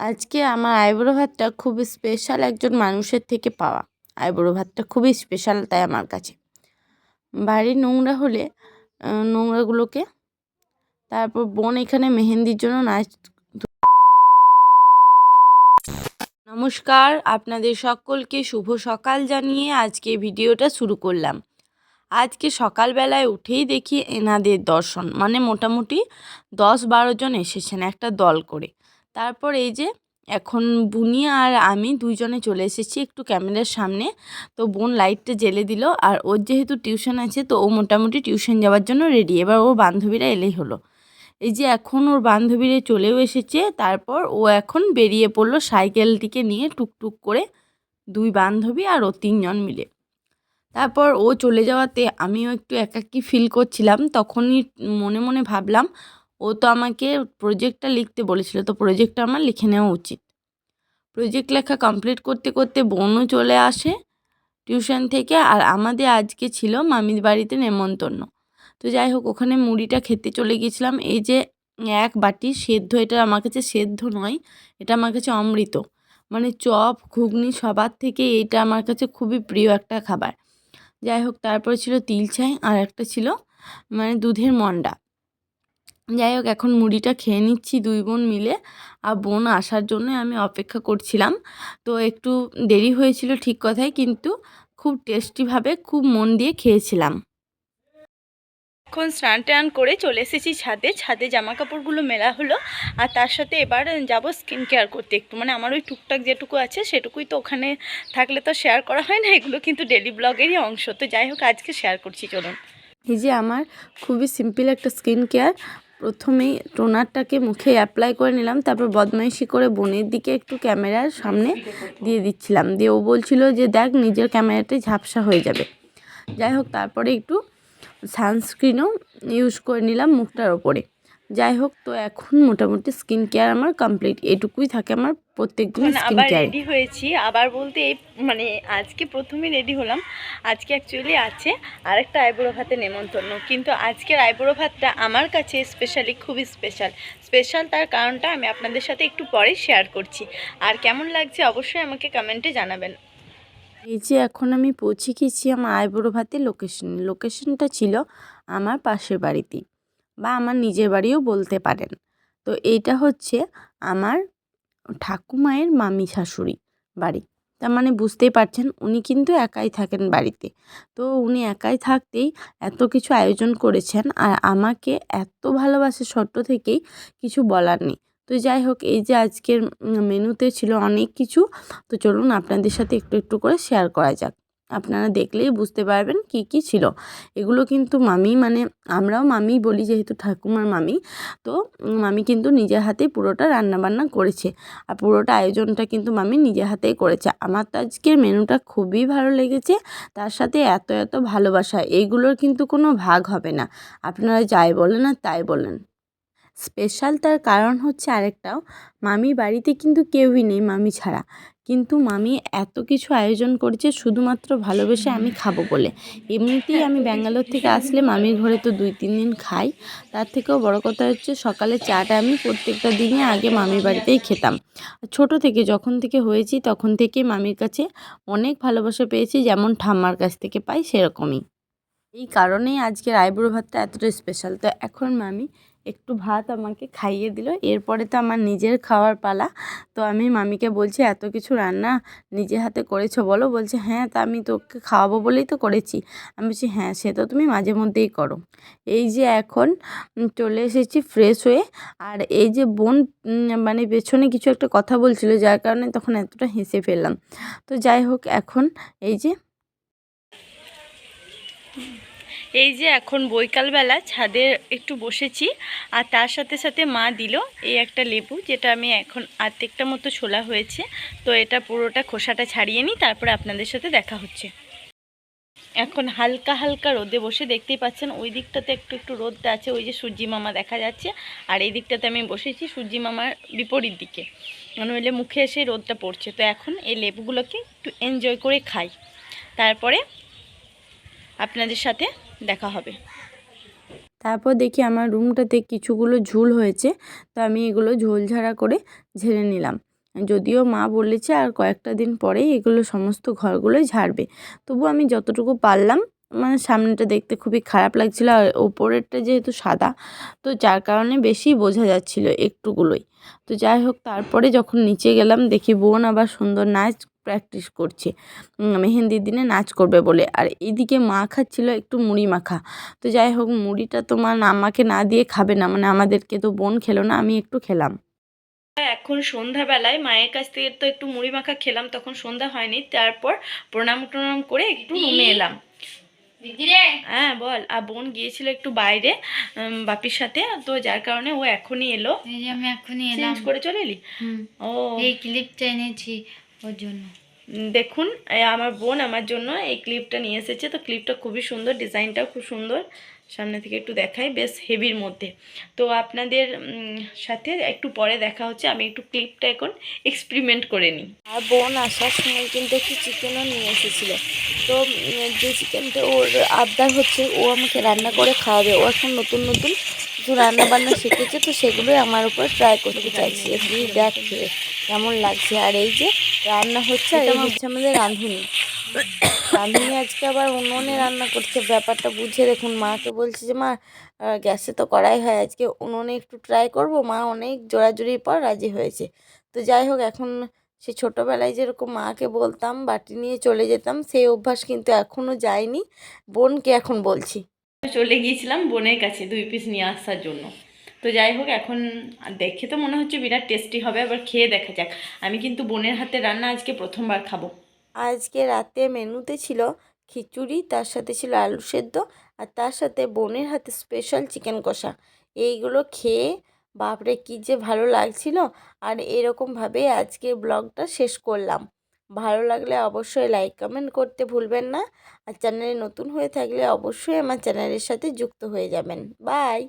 আজকে আমার আইবুড়ো ভাতটা খুব স্পেশাল একজন মানুষের থেকে পাওয়া। আইবুড়ো ভাতটা খুবই স্পেশাল তাই আমার কাছে। বাড়ি নোংরা হলে নোংরাগুলোকে তারপর বোন এখানে মেহেন্দির জন্য নাচ নমস্কার, আপনাদের সকলকে শুভ সকাল জানিয়ে আজকে ভিডিওটা শুরু করলাম। আজকে সকালবেলায় উঠেই দেখি এনাদের দর্শন মানে মোটামুটি দশ বারো জন এসেছেন একটা দল করে। তারপর এই যে এখন বুনি আর আমি দুইজনে চলে এসেছি একটু ক্যামেরার সামনে। তো বোন লাইটটা জ্বেলে দিল আর ওর যেহেতু টিউশন আছে তো ও মোটামুটি টিউশন যাওয়ার জন্য রেডি। এবার ওর বান্ধবীরা এলেই হলো। এই যে এখন ওর বান্ধবীরা চলেও এসেছে, তারপর ও এখন বেরিয়ে পড়ল সাইকেলটিকে নিয়ে টুকটুক করে দুই বান্ধবী আর ও তিনজন মিলে। তারপর ও চলে যাওয়াতে আমিও একটু একাকী ফিল করছিলাম। তখনই মনে মনে ভাবলাম ও তো আমাকে প্রজেক্টটা লিখতে বলেছিল, তো প্রজেক্টটা আমার লিখে নেওয়া উচিত। প্রজেক্ট লেখা কমপ্লিট করতে করতে বোনও চলে আসে টিউশন থেকে, আর আমাদের আজকে ছিল মামির বাড়িতে নেমন্তন্ন। তো যাই হোক, ওখানে মুড়িটা খেতে চলে গিয়েছিলাম। এই যে এক বাটি সেদ্ধ, এটা আমার কাছে সেদ্ধ নয়, এটা আমার কাছে অমৃত। মানে চপ, ঘুগনি সবার থেকে এটা আমার কাছে খুবই প্রিয় একটা খাবার। যাই হোক, তারপরে ছিল তিল চাই আর একটা ছিল মানে দুধের মন্ডা। যাই হোক এখন মুড়িটা খেয়ে নিচ্ছি দুই বোন মিলে আর বোন আসার জন্য আমি অপেক্ষা করছিলাম। তো একটু দেরি হয়েছিল ঠিক কথাই কিন্তু খুব টেস্টিভাবে খুব মন দিয়ে খেয়েছিলাম। এখন স্নান টান করে চলে এসেছি ছাদে। ছাদে জামা কাপড়গুলো মেলা হলো আর তার সাথে এবার যাব স্কিন কেয়ার করতে একটু। মানে আমার ওই টুকটাক যেটুকু আছে সেটুকুই তো ওখানে থাকলে তো শেয়ার করা হয় না এগুলো কিন্তু ডেলি ব্লগেরই অংশ। তো যাই হোক আজকে শেয়ার করছি চলুন। এই যে আমার খুবই সিম্পল একটা স্কিন কেয়ার প্রথমেই টোনারটাকে মুখে অ্যাপ্লাই করে নিলাম, তারপর বদমাইশি করে বোনের দিকে একটু ক্যামেরার সামনে দিয়ে দিচ্ছিলাম। দিয়ে ও বলছিল যে, দেখ, নিজের ক্যামেরাটাই ঝাপসা হয়ে যাবে। যাই হোক, তারপরে একটু সানস্ক্রিনও ইউজ করে নিলাম মুখটার ওপরে। যাই হোক তো এখন মোটামুটি স্কিন কেয়ার আমার কমপ্লিট এটুকুই থাকে আমার প্রত্যেক দিন মানে স্কিন আবার কেয়ার রেডি হয়েছি। আবার বলতে এই মানে আজকে প্রথমে রেডি হলাম। আজকে অ্যাকচুয়ালি আছে আরেকটা আইবুড়ো ভাতে নেমন্তন্ন। কিন্তু আজকের আইবুড়ো ভাতটা আমার কাছে স্পেশালি খুবই স্পেশাল স্পেশাল তার কারণটা আমি আপনাদের সাথে একটু পরে শেয়ার করছি। আর কেমন লাগছে অবশ্যই আমাকে কমেন্টে জানাবেন। এই যে এখন আমি পৌঁছে গেছি আমার আইবুড়ো ভাতের লোকেশন লোকেশনটা ছিল আমার পাশের বাড়িতেই বা আমার নিজের বাড়িও বলতে পারেন। তো এইটা হচ্ছে আমার ঠাকুমায়ের মামি শাশুড়ি বাড়ি। তার মানে বুঝতেই পারছেন, উনি কিন্তু একাই থাকেন বাড়িতে। তো উনি একাই থাকতেই এত কিছু আয়োজন করেছেন আর আমাকে এত ভালোবাসে ছোট্ট থেকেই কিছু বলার নেই। তো যাই হোক, এই যে আজকের মেনুতে ছিল অনেক কিছু, তো চলুন আপনাদের সাথে একটু একটু করে শেয়ার করা যাক। আপনারা দেখলেই বুঝতে পারবেন কি কি ছিল। এগুলো কিন্তু মামি মানে আমরাও মামি বলি যেহেতু ঠাকুমার মামি। তো মামি কিন্তু নিজের হাতেই পুরোটা রান্নাবান্না করেছে। আর পুরোটা আয়োজনটা কিন্তু মামি নিজের হাতেই করেছে। আমার তো আজকের মেনুটা খুবই ভালো লেগেছে। তার সাথে এত এত ভালোবাসা, এইগুলোর কিন্তু কোনো ভাগ হবে না। আপনারা যাই বলেন আর তাই বলেন। স্পেশাল তার কারণ হচ্ছে আরেকটাও মামি বাড়িতে কিন্তু কেউই নেই মামি ছাড়া। কিন্তু মামি এত কিছু আয়োজন করেছে শুধুমাত্র ভালোবেসে আমি খাব বলে। এমনিতেই আমি ব্যাঙ্গালোর থেকে আসলে মামির ঘরে তো দুই, তিন দিন খাই। তার থেকেও বড় কথা হচ্ছে সকালে চাটা আমি প্রত্যেকটা দিনে আগে মামির বাড়িতেই খেতাম। ছোট থেকে যখন থেকে হয়েছি তখন থেকে মামির কাছে অনেক ভালোবাসা পেয়েছি, যেমন ঠাম্মার কাছ থেকে পাই সেরকমই। এই কারণেই আজকের আইবুড়ো ভাতটা এতটা স্পেশাল তো এখন মামি একটু ভাত আমাকে খাইয়ে দিল। এরপরে তো আমার নিজের খাওয়ার পালা। তো আমি মামিকে বলছি, এত কিছু রান্না নিজে হাতে করেছ বলো? বলছে হ্যাঁ তা আমি তোকে খাওয়াবো বলেই তো করেছি। আমি বলছি হ্যাঁ সে তো তুমি মাঝে মধ্যেই করো। এই যে এখন চলে এসেছি ফ্রেশ হয়ে। আর এই যে বোন মানে পেছনে কিছু একটা কথা বলছিল, যার কারণে তখন এতটা হেসে ফেললাম। তো যাই হোক, এখন এই যে এই যে এখন বৈকালবেলা, ছাদে একটু বসেছি, আর তার সাথে সাথে মা দিল এই একটা লেবু, যেটা আমি এখন আর্ধেকটা মতো ছোলা হয়েছে। তো এটা পুরোটা খোসাটা ছাড়িয়ে নিই, তারপরে আপনাদের সাথে দেখা হচ্ছে। এখন হালকা হালকা রোদে বসে দেখতেই পাচ্ছেন, ওই দিকটাতে একটু একটু রোদটা আছে, ওই যে সূর্যি মামা দেখা যাচ্ছে, আর এই দিকটাতে আমি বসেছি সূর্যি মামার বিপরীত দিকে। নইলে মুখে এসে রোদটা পড়ছে। তো এখন এই লেবুগুলোকে একটু এনজয় করে খাই। তারপরে আপনাদের সাথে দেখা হবে। তারপর দেখি আমার রুমটাতে কিছুগুলো ঝুল হয়েছে, তো আমি এগুলো ঝোল ঝাড়া করে ঝেড়ে নিলাম। যদিও মা বলেছে আর কয়েকটা দিন পরেই এগুলো সমস্ত ঘরগুলোই ঝাড়বে। তবু আমি যতটুকু পারলাম মানে সামনেটা দেখতে খুবই খারাপ লাগছিল আর ওপরেরটা যেহেতু সাদা, তো যার কারণে বেশি বোঝা যাচ্ছিল একটুগুলোই। তো যাই হোক, তারপরে যখন নিচে গেলাম, দেখি বোন আবার সুন্দর নাচ প্র্যাকটিস করছে। মেহেন্দির দিনে নাচ করবে বলে। আর এইদিকে মা খাচ্ছিল একটু মুড়ি মাখা। তো যাই হোক মুড়িটা তো মা আমাকে না দিয়ে খাবে না। মানে আমাদেরকে তো বোন খেলো না আমি একটু খেলাম। এখন সন্ধ্যাবেলায় মায়ের কাছ থেকে তো একটু মুড়ি মাখা খেলাম তখন সন্ধ্যা হয়নি। তারপর প্রণাম টনাম করে একটু রুমে এলাম। দিদি হ্যাঁ বল। আর বোন গিয়েছিল একটু বাইরে বাপির সাথে। তো যার কারণে ও এখনই এলো। আমি এখনই এলাম। চেঞ্জ করে চলে এলি? ও। এই ক্লিপটা এনেছি। ওর জন্য। দেখুন আমার বোন আমার জন্য এই ক্লিপটা নিয়ে এসেছে। তো ক্লিপটা খুবই সুন্দর ডিজাইনটাও খুব সুন্দর। সামনে থেকে একটু দেখাই বেশ হেভির মধ্যে। তো আপনাদের সাথে একটু পরে দেখা হচ্ছে। আমি একটু ক্লিপটা এখন এক্সপেরিমেন্ট করে নিই। আর বোন আসার সময় কিন্তু একটু চিকেনও নিয়ে এসেছিল। তো যে চিকেনটা ওর আবদার হচ্ছে ও আমাকে রান্না করে খাওয়াবে। ও এখন নতুন নতুন কিছু রান্না বান্না শিখেছে। তো সেগুলোই আমার উপর ট্রাই করতে চাইছি। দেখ কেমন লাগছে। আর এই যে রান্না হচ্ছে আর হচ্ছে আমাদের রাঁধুনি। রাঁধুনি আজকে আবার উনুনে রান্না করছে ব্যাপারটা বুঝে দেখুন। মাকে বলছি যে মা গ্যাসে তো করাই হয় আজকে উনুনে একটু ট্রাই করব। মা অনেক জোরাজুরির পর রাজি হয়েছে। তো যাই হোক এখন সে ছোটোবেলায় যেরকম মাকে বলতাম বাটি নিয়ে চলে যেতাম সেই অভ্যাস কিন্তু এখনও যায়নি। বোনকে এখন বলছি। চলে গিয়েছিলাম বোনের কাছে দুই পিস নিয়ে আসার জন্য। তো যাই হোক, এখন দেখে তো মনে হচ্ছে বিরাট টেস্টি হবে, আবার খেয়ে দেখা যাক। আমি কিন্তু বোনের হাতে রান্না আজকে প্রথমবার খাব। আজকে রাতে মেনুতে ছিল খিচুড়ি, তার সাথে ছিল আলু সেদ্ধ, আর তার সাথে বোনের হাতে স্পেশাল চিকেন কষা। এইগুলো খেয়ে বাপরে কী যে ভালো লাগছিল, আর এরকমভাবে আজকের ব্লগটা শেষ করলাম। ভালো লাগলে অবশ্যই লাইক কমেন্ট করতে ভুলবেন না, আর চ্যানেলে নতুন হয়ে থাকলে অবশ্যই আমার চ্যানেলের সাথে যুক্ত হয়ে যাবেন। বাই